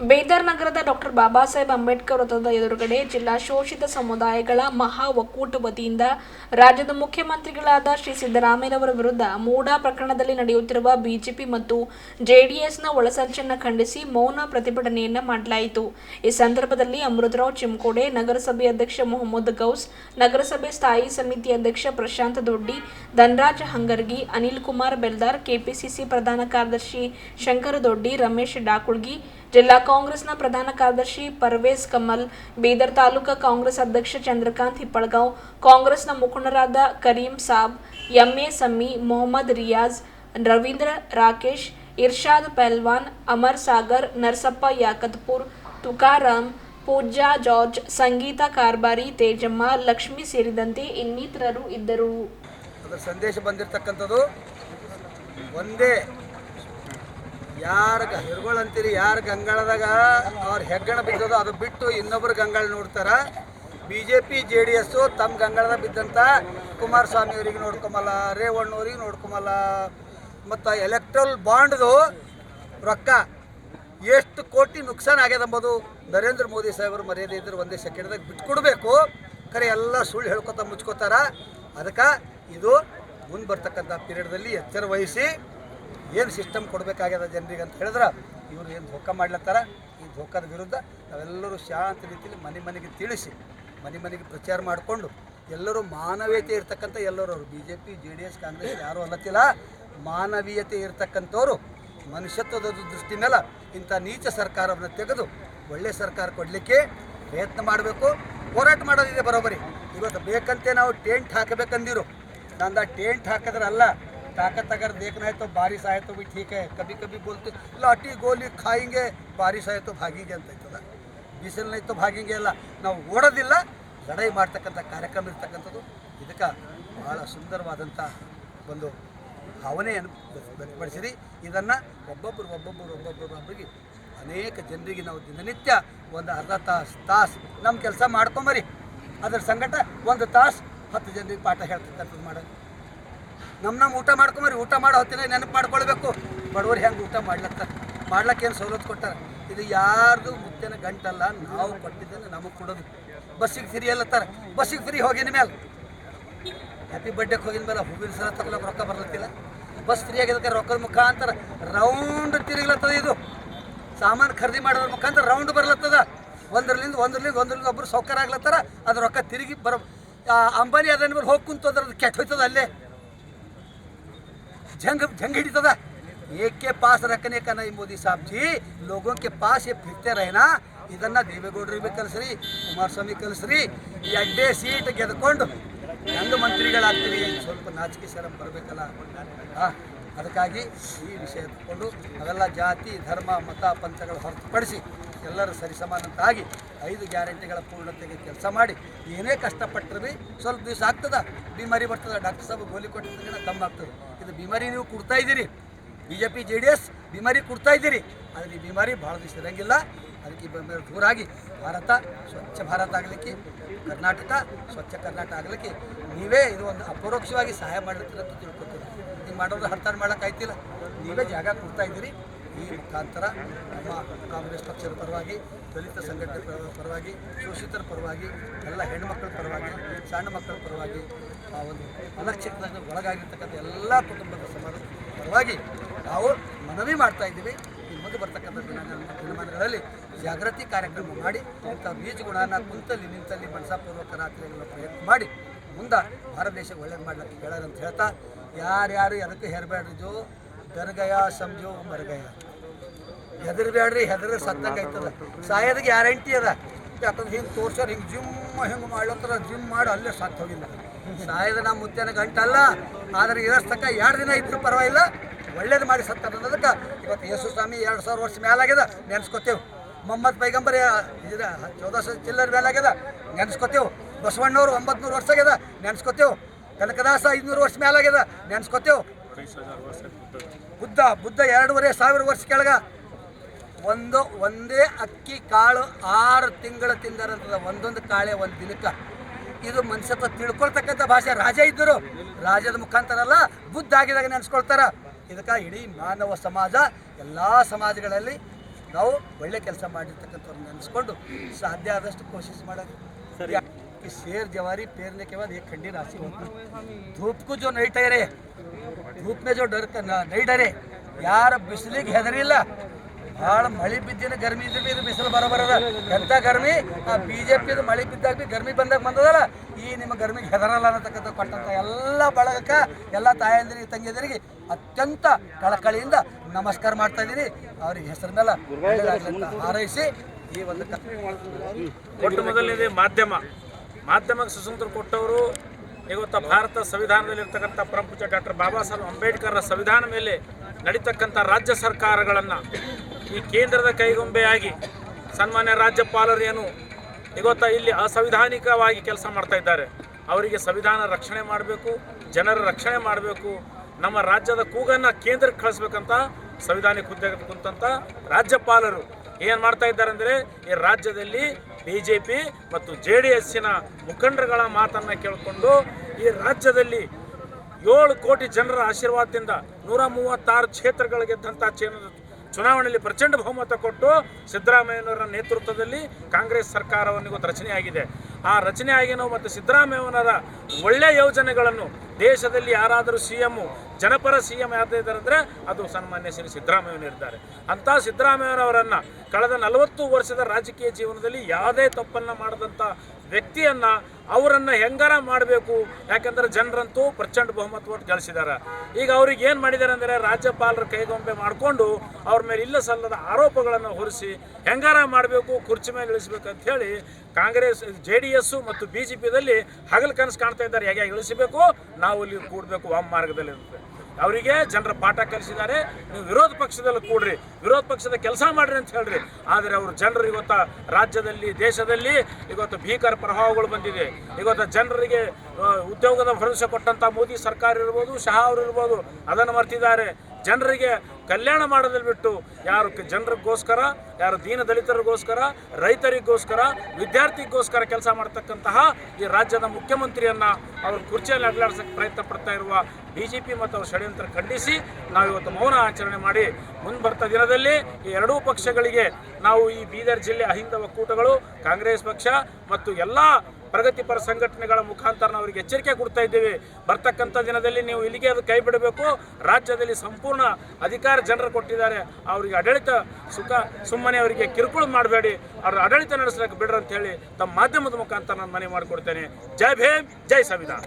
ಬೇದರ್ ನಗರದ ಡಾಕ್ಟರ್ ಬಾಬಾ ಸಾಹೇಬ್ ಅಂಬೇಡ್ಕರ್ ವೃತ್ತದ ಎದುರುಗಡೆ ಜಿಲ್ಲಾ ಶೋಷಿತ ಸಮುದಾಯಗಳ ಮಹಾ ಒಕ್ಕೂಟ ವತಿಯಿಂದ ರಾಜ್ಯದ ಮುಖ್ಯಮಂತ್ರಿಗಳಾದ ಶ್ರೀ ಸಿದ್ದರಾಮಯ್ಯನವರ ವಿರುದ್ಧ ಮೂಡಾ ಪ್ರಕರಣದಲ್ಲಿ ನಡೆಯುತ್ತಿರುವ ಬಿಜೆಪಿ ಮತ್ತು ಜೆಡಿಎಸ್ನ ಒಳಸಂಚನ್ನು ಖಂಡಿಸಿ ಮೌನ ಪ್ರತಿಭಟನೆಯನ್ನು ಮಾಡಲಾಯಿತು. ಈ ಸಂದರ್ಭದಲ್ಲಿ ಅಮೃತರಾವ್ ಚಿಮ್ಕೋಡೆ, ನಗರಸಭೆ ಅಧ್ಯಕ್ಷ ಮೊಹಮ್ಮದ್ ಗೌಸ್, ನಗರಸಭೆ ಸ್ಥಾಯಿ ಸಮಿತಿ ಅಧ್ಯಕ್ಷ ಪ್ರಶಾಂತ್ ದೊಡ್ಡಿ, ಧನರಾಜ್ ಹಂಗರ್ಗಿ ಅನಿಲ್ ಕುಮಾರ್ ಬೆಲ್ದಾರ್, ಕೆಪಿಸಿಸಿ ಪ್ರಧಾನ ಕಾರ್ಯದರ್ಶಿ ಶಂಕರ ದೊಡ್ಡಿ, ರಮೇಶ್ ಡಾಕುಳ್ಗಿ ಜಿಲ್ಲಾ ಕಾಂಗ್ರೆಸ್ನ ಪ್ರಧಾನ ಕಾರ್ಯದರ್ಶಿ ಪರ್ವೇಜ್ ಕಮಲ್, ಬೀದರ್ ತಾಲೂಕಾ ಕಾಂಗ್ರೆಸ್ ಅಧ್ಯಕ್ಷ ಚಂದ್ರಕಾಂತ್ ಹಿಪ್ಪಳಗಾಂವ್, ಕಾಂಗ್ರೆಸ್ನ ಮುಖಂಡರಾದ Karim Sab M A Sami, Mohammed Riyaz, Ravindra Rakesh, Irshad Pelwan, Amar Sagar, Narasappa Yakatpur, Tukaram Pooja George, Sangeeta Karbari, Tejamma, Lakshmi ಸೇರಿದಂತೆ ಇನ್ನಿತರರು ಇದ್ದರು. ಸಂದೇಶ ಬಂದಿರತಕ್ಕಂಥದ್ದು ಒಂದೇ ಯಾರ ಹಿರುಗಳು ಅಂತೀರಿ, ಯಾರ ಗಂಗಾಳದಾಗ ಅವ್ರ ಹೆಗ್ಗಣ ಬಿದ್ದದೋ ಅದು ಬಿಟ್ಟು ಇನ್ನೊಬ್ರು ಗಂಗಾಳ ನೋಡ್ತಾರ. B J P J D S ತಮ್ಮ ಗಂಗಾಳದಾಗ ಬಿದ್ದಂಥ ಕುಮಾರಸ್ವಾಮಿ ಅವರಿಗೆ ನೋಡ್ಕೊಂಬಲ್ಲ, ರೇವಣ್ಣವ್ರಿಗೆ ನೋಡ್ಕೊಂಬಲ್ಲ. ಮತ್ತು ಎಲೆಕ್ಟ್ರಲ್ ಬಾಂಡ್ದು ರೊಕ್ಕ ಎಷ್ಟು ಕೋಟಿ ನುಕ್ಸಾನ್ ಆಗ್ಯದಂಬೋದು ನರೇಂದ್ರ ಮೋದಿ ಸಾಹೇಬರು ಮರ್ಯಾದೆ ಇದ್ರೆ ಒಂದೇ ಸೆಕೆಂಡ್ದಾಗ ಬಿಟ್ಕೊಡ್ಬೇಕು. ಖರೆ ಎಲ್ಲ ಸುಳ್ಳು ಹೇಳ್ಕೊತ ಮುಚ್ಕೋತಾರ. ಅದಕ್ಕೆ ಇದು ಮುಂದೆ ಬರ್ತಕ್ಕಂಥ ಪೀರಿಯಡ್ದಲ್ಲಿ ಎಚ್ಚರ ವಹಿಸಿ ಏನು ಸಿಸ್ಟಮ್ ಕೊಡಬೇಕಾಗ್ಯದ ಜನರಿಗೆ ಅಂತ ಹೇಳಿದ್ರೆ ಇವರು ಏನು ಧೋಕಾ ಮಾಡ್ಲತ್ತಾರ? ಈ ಧೋಕಾದ ವಿರುದ್ಧ ನಾವೆಲ್ಲರೂ ಶಾಂತ ರೀತಿಯಲ್ಲಿ ಮನೆ ಮನೆಗೆ ತಿಳಿಸಿ, ಮನೆ ಮನೆಗೆ ಪ್ರಚಾರ ಮಾಡಿಕೊಂಡು ಎಲ್ಲರೂ ಮಾನವೀಯತೆ ಇರ್ತಕ್ಕಂಥ ಎಲ್ಲರೂ ಅವರು. B J P J D S, Congress ಯಾರೂ ಅಲ್ಲತ್ತಿಲ್ಲ. ಮಾನವೀಯತೆ ಇರ್ತಕ್ಕಂಥವ್ರು ಮನುಷ್ಯತ್ವದ ದೃಷ್ಟಿ ಮೇಲೆ ಇಂಥ ನೀಚ ಸರ್ಕಾರವನ್ನು ತೆಗೆದು ಒಳ್ಳೆ ಸರ್ಕಾರ ಕೊಡಲಿಕ್ಕೆ ಪ್ರಯತ್ನ ಮಾಡಬೇಕು. ಹೋರಾಟ ಮಾಡೋದಿದೆ ಬರೋಬ್ಬರಿ. ಇವತ್ತು ಬೇಕಂತೆ ನಾವು ಟೆಂಟ್ ಹಾಕಬೇಕಂದಿರು. ನಂದ ಟೆಂಟ್ ಹಾಕಿದ್ರಲ್ಲ ताकत अगर देखना है तो बारिश आए तो भी ठीक है कभी कभी बोलते लाठी गोली खाएंगे ಬಾರಿಶ್ ಆಯಿತು ಭಾಗಿಗೆ ಅಂತ ಆಯ್ತದ ಬಿಸಿಲು ಇತ್ತು ಭಾಗಿಗೆ ಅಲ್ಲ ನಾವು ಓಡೋದಿಲ್ಲ ಲಡಾಯಿ ಮಾಡ್ತಕ್ಕಂಥ ಕಾರ್ಯಕ್ರಮ ಇರ್ತಕ್ಕಂಥದ್ದು ಇದಕ್ಕೆ ಬಹಳ ಸುಂದರವಾದಂಥ ಒಂದು ಭಾವನೆಯನ್ನು ವ್ಯಕ್ತಪಡಿಸಿರಿ ಇದನ್ನು ಒಬ್ಬೊಬ್ಬರು ಒಬ್ಬೊಬ್ಬರು ಒಬ್ಬೊಬ್ಬರು ಒಬ್ಬರಿಗೆ ಅನೇಕ ಜನರಿಗೆ ನಾವು ದಿನನಿತ್ಯ ಒಂದು ಅರ್ಧ ತಾಸು ತಾಸು ನಮ್ಮ ಕೆಲಸ ಮಾಡ್ಕೊಂಬರಿ ಅದ್ರ ಸಂಗಟ ಒಂದು ತಾಸು ಹತ್ತು ಜನರಿಗೆ ಪಾಠ ಹೇಳ್ತಕ್ಕಂಥದ್ದು ಮಾಡೋದು ನಮ್ಮ ನಮ್ಮ ಊಟ ಮಾಡ್ಕೊಂಬರಿ ಊಟ ಮಾಡೋ ಹೊತ್ತಿನ ನೆನಪು ಮಾಡ್ಕೊಳ್ಬೇಕು. ಬಡವರು ಹೆಂಗೆ ಊಟ ಮಾಡ್ಲತ್ತಾರ ಮಾಡ್ಲಕ್ಕೆ ಏನು ಸವಲತ್ತು ಕೊಟ್ಟಾರ? ಇದು ಯಾರ್ದು ಮುತ್ತಿನ ಗಂಟಲ್ಲ, ನಾವು ಕೊಟ್ಟಿದ್ದನ್ನು ನಮಗೆ ಕೊಡೋದು. ಬಸ್ಸಿಗೆ ಫ್ರೀ ಅಲ್ಲತ್ತಾರ ಬಸ್ಸಿಗೆ ಫ್ರೀ ಹೋಗಿನ ಮೇಲೆ ಹ್ಯಾಪಿ ಬರ್ಡೇಗೆ ಹೋಗಿನ ಮೇಲೆ ಹೂವಿನ ಸಲ ತಗೊಳಕ್ಕೆ ರೊಕ್ಕ ಬರ್ಲತ್ತಿಲ್ಲ. ಬಸ್ ಫ್ರೀ ಆಗಿದ್ದಕ್ಕೆ ರೊಕ್ಕದ ಮುಖಾಂತರ ರೌಂಡ್ ತಿರುಗ್ಲತ್ತದ ಇದು. ಸಾಮಾನು ಖರೀದಿ ಮಾಡೋದ್ರ ಮುಖಾಂತರ ರೌಂಡ್ ಬರ್ಲತ್ತದ. ಒಂದರಲಿಂದ ಒಂದರಲಿಂದ ಒಂದರಲಿಂದ ಒಬ್ಬರು ಸೌಕರ್ಯ ಆಗ್ಲತ್ತಾರ. ಅದು ರೊಕ್ಕ ತಿರುಗಿ ಬರ ಅಂಬಾನಿ ಅದನ್ನ ಮೇಲೆ ಹೋಗಿ ಕುಂತು ಅದ್ರದ್ದು ಕೆಟ್ಟ ಹೋಯ್ತದ ಅಲ್ಲೇ. जंग जंग ಹಿಡಿತದ ಏಕೆ ಪಾಸ್ के पास रखने का नहीं, मोदी साहब जी। लोगों के पास ये फिरते रहना ದೇವೇಗೌಡರಿಗೆ ಕಲಿಸ್ರಿ ಕುಮಾರಸ್ವಾಮಿ ಕಲಿಸ್ರಿ ಈ ಅಡ್ಡೆ ಸೀಟ್ ಗೆದ್ಕೊಂಡು ಹೆಂಗೆ ಮಂತ್ರಿಗಳಾಗ್ತೀರಿ ಸ್ವಲ್ಪ ನಾಚಿಕೆ ಸರ ಬರಬೇಕಲ್ಲ ಅದಕ್ಕಾಗಿ ಈ ವಿಷಯ ತಗೊಂಡು, ಅವೆಲ್ಲ ಜಾತಿ, ಧರ್ಮ, ಮತ, ಪಂಥಗಳು ಹೊರತುಪಡಿಸಿ ಎಲ್ಲರೂ ಸರಿಸಮಾನಂತಾಗಿ ಐದು ಗ್ಯಾರಂಟಿಗಳ ಪೂರ್ಣತೆಗೆ ಕೆಲಸ ಮಾಡಿ ಏನೇ ಕಷ್ಟಪಟ್ಟರು ಸ್ವಲ್ಪ ದಿವಸ ಆಗ್ತದ. ಬಿಮಾರಿ ಬರ್ತದೆ, ಡಾಕ್ಟರ್ ಸಾಹೇಬ್ ಗೋಲಿ ಕೊಟ್ಟಿದ್ದ ಕಮ್ಮಿ ಆಗ್ತದೆ. ಇದು ಬಿಮಾರಿ ನೀವು ಕೊಡ್ತಾ ಇದ್ದೀರಿ. B J P J D S Daimary ಕೊಡ್ತಾ ಇದ್ದೀರಿ. ಆದರೆ ಈ ಬಿಮಾರಿ ಭಾಳ ದಿವಸ ಇರಂಗಿಲ್ಲ. ಅದಕ್ಕೆ ಬಿಮಾರಿ ದೂರಾಗಿ ಭಾರತ, ಸ್ವಚ್ಛ ಭಾರತ ಆಗಲಿಕ್ಕೆ, ಕರ್ನಾಟಕ, ಸ್ವಚ್ಛ ಕರ್ನಾಟಕ ಆಗಲಿಕ್ಕೆ ನೀವೇ ಇದು ಒಂದು ಅಪರೋಕ್ಷವಾಗಿ ಸಹಾಯ ಮಾಡಿರ್ತೀರ ಅಂತ ತಿಳ್ಕೊತೀರಿ ನೀವು ಮಾಡೋದು ಹಡ್ತಾರ ಮಾಡೋಕ್ಕಾಯ್ತಿಲ್ಲ ನೀವೇ ಜಾಗ ಕೊಡ್ತಾ ಇದ್ದೀರಿ. ಈ ಮುಖಾಂತರ ನಮ್ಮ ಕಾಂಗ್ರೆಸ್ ಪಕ್ಷದ ಪರವಾಗಿ, ದಲಿತ ಸಂಘಟನೆ ಪರವಾಗಿ, ಶೋಷಿತರ ಪರವಾಗಿ, ಎಲ್ಲ ಹೆಣ್ಮಕ್ಳ ಪರವಾಗಿ, ಸಣ್ಣ ಮಕ್ಕಳ ಪರವಾಗಿ, ಆ ಒಂದು ಅಲಕ್ಷಿತದಾಗ ಒಳಗಾಗಿರ್ತಕ್ಕಂಥ ಎಲ್ಲ ಕುಟುಂಬದ ಸಮಾಜದ ಪರವಾಗಿ ನಾವು ಮನವಿ ಮಾಡ್ತಾ ಇದ್ದೀವಿ. ಈ ಮುಂದೆ ಬರ್ತಕ್ಕಂಥ ದಿನ ದಿನಮಾನಗಳಲ್ಲಿ ಜಾಗೃತಿ ಕಾರ್ಯಕ್ರಮ ಮಾಡಿ, ಇಂಥ ಬೀಜಗುಣನ ಕುಂತಲ್ಲಿ ನಿಂತಲ್ಲಿ ಮನಸಾಪೂರ್ವಕ ರಾತ್ರಿಗಳ ಪ್ರಯತ್ನ ಮಾಡಿ, ಮುಂದೆ ಭಾರತ ದೇಶ ಒಳ್ಳೇದು ಮಾಡ್ಲಿಕ್ಕೆ ಹೇಳೋದಂತ ಹೇಳ್ತಾ, ಯಾರ್ಯಾರು ಎದಕ್ಕೆ ಹೇರಬೇಡ್ರಿ ಜೋ ಗರ್ಗಯ ಸಂಜೋ ಮರಗಯ ಹೆದರ್ಬೇಡ್ರಿ ಹೆದರ ಸತ್ತಂಗೆ ಆಯ್ತದ. ಸಾಯೋದ ಗ್ಯಾರಂಟಿ ಅದ. ಯಾಕಂದ್ರೆ ಹಿಂಗೆ ತೋರ್ಸ್ಯಾರ, ಹಿಂಗೆ ಜಿಮ್ ಹಿಂಗೆ ಮಾಡ್ಲತ್ತರ ಜಿಮ್ ಮಾಡಿ, ಅಲ್ಲೇ ಸತ್ತು ಹೋಗಿಲ್ಲ ಸಾಯದ ನಮ್ಮ ಮುತ್ತೇನ ಗಂಟಲ್ಲ, ಆದ್ರೆ ಇರಸ್ತಕ್ಕ ಎರಡು ದಿನ ಇದ್ರೂ ಪರವಾಗಿಲ್ಲ, ಒಳ್ಳೇದು ಮಾಡಿ ಸತ್ತಾರ ಅನ್ನೋದಕ್ಕೆ ಇವತ್ತು ಯೇಸು ಸ್ವಾಮಿ ಎರಡು ಸಾವಿರ ವರ್ಷ ಮೇಲಾಗ್ಯದ ನೆನ್ಸ್ಕೊತೇವೆ ಮೊಹಮ್ಮದ್ ಪೈಗಂಬರ್ ಚೌದಾಸ ಚಿಲ್ಲರ್ ಮೇಲಾಗ್ಯದ ನೆನೆಸ್ಕೊತೇವೆ ಬಸವಣ್ಣವ್ರು ಒಂಬತ್ತು ನೂರು ವರ್ಷ ಆಗ್ಯದ ನೆನೆಸ್ಕೊತೇವೆ ಕನಕದಾಸ ಐದುನೂರು ವರ್ಷ ಮೇಲಾಗ್ಯದ ನೆನ್ಸ್ಕೊತೇವೆ ಬುದ್ಧ ಬುದ್ಧ ಎರಡೂವರೆ ಸಾವಿರ ವರ್ಷ ಕೆಳಗ ಒಂದು ಒಂದೇ ಅಕ್ಕಿ ಕಾಳು ಆರು ತಿಂಗಳ ತಿಂದರಂತದ ಒಂದೊಂದು ಕಾಳೆ ಒಂದು ದಿನಕ್ಕೆ ಇದು ಮನುಷ್ಯತ್ವ ತಿಳ್ಕೊಳ್ತಕ್ಕಂಥ ಭಾಷೆ ರಾಜ ಇದ್ದರು ರಾಜದ ಮುಖಾಂತರ ಅಲ್ಲ ಬುದ್ಧ ಆಗಿದಾಗ ನೆನೆಸ್ಕೊಳ್ತಾರ ಇದಕ್ಕೆ ಇಡೀ ಮಾನವ ಸಮಾಜ ಎಲ್ಲ ಸಮಾಜಗಳಲ್ಲಿ ನಾವು ಒಳ್ಳೆ ಕೆಲಸ ಮಾಡಿರ್ತಕ್ಕಂಥವ್ರು ನೆನೆಸ್ಕೊಂಡು ಸಾಧ್ಯ ಆದಷ್ಟು ಕೋಶಿಶ್ ಮಾಡೋದು कि शेर जवारी पेरने के बाद एक ठंडी राशि होती धूप को जो नहीं ठहरे धूप में जो डर कर नहीं डरे ಯಾರ ಬಿಸಿಲಿಗೆ ಹೆದರಿಲ್ಲ ಭಾಳ ಮಳೆ ಬಿದ್ದಿನ ಗರ್ಮಿ ಇದ್ರೆ ಇದು ಬಿಸಿಲು ಬರೋಬರದ ಎಂಥ ಗರ್ಮಿ? ಆ ಬಿ ಜೆ ಪಿದು ಮಳೆ ಬಿದ್ದಾಗ ಬಿ ಗರ್ಮಿ ಬಂದಾಗ ಬಂದದಲ್ಲ. ಈ ನಿಮ್ಮ ಗರ್ಮಿಗೆ ಹೆದರಲ್ಲ ಅನ್ನತಕ್ಕಂಥ ಕೊಟ್ಟಂಥ ಎಲ್ಲ ಬಳಗಕ್ಕೆ, ಎಲ್ಲ ತಾಯಂದಿರಿಗೆ, ತಂಗಿಯಂದಿರಿಗೆ ಅತ್ಯಂತ ಕಳಕಳಿಯಿಂದ ನಮಸ್ಕಾರ ಮಾಡ್ತಾ ಇದ್ದೀನಿ. ಅವ್ರಿಗೆ ಹೆಸರ ಮೇಲೆ ಹಾರೈಸಿ ಈ ಒಂದು ಕೊಟ್ಟು ಮೊದಲನೇದೇ ಮಾಧ್ಯಮ. ಮಾಧ್ಯಮಕ್ಕೆ ಸುಸಂತ್ರ ಕೊಟ್ಟವರು ಇವತ್ತು ಭಾರತ ಸಂವಿಧಾನದಲ್ಲಿರ್ತಕ್ಕಂಥ ಪರಮಪೂಜ ಡಾಕ್ಟರ್ ಬಾಬಾ ಸಾಹೇಬ್ ಅಂಬೇಡ್ಕರ್ ಸಂವಿಧಾನ ಮೇಲೆ ನಡೀತಕ್ಕಂಥ ರಾಜ್ಯ ಸರ್ಕಾರಗಳನ್ನು ಈ ಕೇಂದ್ರದ ಕೈಗೊಂಬೆಯಾಗಿ ಸನ್ಮಾನ್ಯ ರಾಜ್ಯಪಾಲರು ಏನು ಇವತ್ತಾ ಇಲ್ಲಿ ಅಸಂವಿಧಾನಿಕವಾಗಿ ಕೆಲಸ ಮಾಡ್ತಾ ಇದ್ದಾರೆ. ಅವರಿಗೆ ಸಂವಿಧಾನ ರಕ್ಷಣೆ ಮಾಡಬೇಕು, ಜನರ ರಕ್ಷಣೆ ಮಾಡಬೇಕು, ನಮ್ಮ ರಾಜ್ಯದ ಕೂಗನ್ನು ಕೇಂದ್ರಕ್ಕೆ ಕಳಿಸ್ಬೇಕಂತ ಸಂವಿಧಾನಿಕ ಹುದ್ದೆಗೆ ಕುಂತಂತ ರಾಜ್ಯಪಾಲರು ಏನು ಮಾಡ್ತಾ ಇದ್ದಾರೆ ಅಂದರೆ ಈ ರಾಜ್ಯದಲ್ಲಿ ಬಿ ಜೆ ಪಿ ಮತ್ತು ಜೆ ಡಿ ಎಸ್ಸಿನ ಮುಖಂಡರುಗಳ ಮಾತನ್ನು ಕೇಳಿಕೊಂಡು ಈ ರಾಜ್ಯದಲ್ಲಿ ಏಳು ಕೋಟಿ ಜನರ ಆಶೀರ್ವಾದದಿಂದ ನೂರ ಮೂವತ್ತಾರು ಕ್ಷೇತ್ರಗಳು ಗೆದ್ದಂಥ ಚೇ ಚುನಾವಣೆಯಲ್ಲಿ ಪ್ರಚಂಡ ಬಹುಮತ ಕೊಟ್ಟು ಸಿದ್ದರಾಮಯ್ಯನವರ ನೇತೃತ್ವದಲ್ಲಿ ಕಾಂಗ್ರೆಸ್ ಸರ್ಕಾರವನ್ನು ಇವತ್ತು ರಚನೆಯಾಗಿದೆ. ಆ ರಚನೆ ಆಗಿನೋ ಮತ್ತು ಸಿದ್ದರಾಮಯ್ಯನವರ ಒಳ್ಳೆಯ ಯೋಜನೆಗಳನ್ನು ದೇಶದಲ್ಲಿ ಯಾರಾದರೂ ಸಿ ಎಮ್ಮು ಜನಪರ ಸಿ ಎಂ ಯಾರಿದ್ದಾರೆ ಅಂದರೆ ಅದು ಸನ್ಮಾನ್ಯ ಶ್ರೀ ಸಿದ್ದರಾಮಯ್ಯನಿರ್ತಾರೆ ಅಂಥ ಸಿದ್ದರಾಮಯ್ಯನವರನ್ನು ಕಳೆದ ನಲವತ್ತು ವರ್ಷದ ರಾಜಕೀಯ ಜೀವನದಲ್ಲಿ ಯಾವುದೇ ತಪ್ಪನ್ನು ಮಾಡದಂಥ ವ್ಯಕ್ತಿಯನ್ನು ಅವರನ್ನು ಹೆಂಗಾರ ಮಾಡಬೇಕು? ಯಾಕಂದ್ರೆ ಜನರಂತೂ ಪ್ರಚಂಡ ಬಹುಮತ ಒಟ್ಟು ಗಳಿಸಿದ್ದಾರೆ. ಈಗ ಅವ್ರಿಗೆ ಏನು ಮಾಡಿದ್ದಾರೆ ಅಂದರೆ ರಾಜ್ಯಪಾಲರ ಕೈಗೊಂಬೆ ಮಾಡಿಕೊಂಡು ಅವ್ರ ಮೇಲೆ ಇಲ್ಲ ಸಲ್ಲದ ಆರೋಪಗಳನ್ನು ಹೊರಿಸಿ ಹೆಂಗಾರ ಮಾಡಬೇಕು, ಕುರ್ಚಿ ಮೇಲೆ ಇಳಿಸ್ಬೇಕು ಅಂತ ಹೇಳಿ ಕಾಂಗ್ರೆಸ್, ಜೆ ಡಿ ಎಸ್ಸು ಮತ್ತು ಬಿ ಜೆ ಪಿದಲ್ಲಿ ಹಗಲು ಕನಸು ಕಾಣ್ತಾ ಇದ್ದಾರೆ. ಹೇಗೆ ಇಳಿಸಬೇಕು? ನಾವು ಇಲ್ಲಿ ಕೂಡಬೇಕು ವಾಮ ಮಾರ್ಗದಲ್ಲಿ ಇರುತ್ತೆ. ಅವರಿಗೆ ಜನರ ಪಾಠ ಕಲಿಸಿದ್ದಾರೆ, ನೀವು ವಿರೋಧ ಪಕ್ಷದಲ್ಲಿ ಕೂಡ್ರಿ, ವಿರೋಧ ಪಕ್ಷದ ಕೆಲಸ ಮಾಡ್ರಿ ಅಂತ ಹೇಳ್ರಿ. ಆದರೆ ಅವರು ಜನರು ಇವತ್ತು ರಾಜ್ಯದಲ್ಲಿ, ದೇಶದಲ್ಲಿ ಇವತ್ತು ಭೀಕರ ಪ್ರಭಾವಗಳು ಬಂದಿದೆ. ಇವತ್ತು ಜನರಿಗೆ ಉದ್ಯೋಗದ ಭರವಸೆ ಕೊಟ್ಟಂಥ ಮೋದಿ ಸರ್ಕಾರ ಇರ್ಬೋದು ಶಹಾ ಅವರು ಇರ್ಬೋದು, ಅದನ್ನು ಮರ್ತಿದ್ದಾರೆ. ಜನರಿಗೆ ಕಲ್ಯಾಣ ಮಾಡೋದಲ್ಲಿ ಬಿಟ್ಟು ಯಾರು ಜನರಿಗೋಸ್ಕರ, ಯಾರು ದೀನ ದಲಿತರಿಗೋಸ್ಕರ, ರೈತರಿಗೋಸ್ಕರ, ವಿದ್ಯಾರ್ಥಿಗೋಸ್ಕರ ಕೆಲಸ ಮಾಡ್ತಕ್ಕಂತಹ ಈ ರಾಜ್ಯದ ಮುಖ್ಯಮಂತ್ರಿಯನ್ನ ಅವರು ಕುರ್ಚಿಯಲ್ಲಿ ಅಡ್ಲಾಡ್ಸಕ್ಕೆ ಪ್ರಯತ್ನ ಪಡ್ತಾ ಇರುವ ಬಿ ಜೆ ಪಿ ಮತ್ತು ಅವರ ಷಡ್ಯಂತ್ರ ಖಂಡಿಸಿ ನಾವು ಇವತ್ತು ಮೌನ ಆಚರಣೆ ಮಾಡಿ ಮುಂದೆ ಬರ್ತಾ ದಿನದಲ್ಲಿ ಈ ಎರಡೂ ಪಕ್ಷಗಳಿಗೆ ನಾವು ಈ ಬೀದರ್ ಜಿಲ್ಲೆ ಅಹಿಂದ ಒಕ್ಕೂಟಗಳು, ಕಾಂಗ್ರೆಸ್ ಪಕ್ಷ ಮತ್ತು ಎಲ್ಲ ಪ್ರಗತಿಪರ ಸಂಘಟನೆಗಳ ಮುಖಾಂತರ ನಾವು ಅವರಿಗೆ ಎಚ್ಚರಿಕೆ ಕೊಡ್ತಾ ಇದ್ದೇವೆ. ಬರ್ತಕ್ಕಂಥ ದಿನದಲ್ಲಿ ನೀವು ಇಲ್ಲಿಗೆ ಅದು ಕೈ ಬಿಡಬೇಕು. ರಾಜ್ಯದಲ್ಲಿ ಸಂಪೂರ್ಣ ಅಧಿಕಾರ ಜನರು ಕೊಟ್ಟಿದ್ದಾರೆ. ಅವರಿಗೆ ಆಡಳಿತ ಸುಖ ಸುಮ್ಮನೆ ಅವರಿಗೆ ಕಿರುಕುಳ ಮಾಡಬೇಡಿ. ಅವ್ರ ಆಡಳಿತ ನಡೆಸಲಿಕ್ಕೆ ಬಿಡ್ರಿ ಅಂತ ಹೇಳಿ ತಮ್ಮ ಮಾಧ್ಯಮದ ಮುಖಾಂತರ ನಾನು ಮನವಿ ಮಾಡಿಕೊಡ್ತೇನೆ. ಜೈ ಭೇಮ್, ಜೈ ಸಂವಿಧಾನ.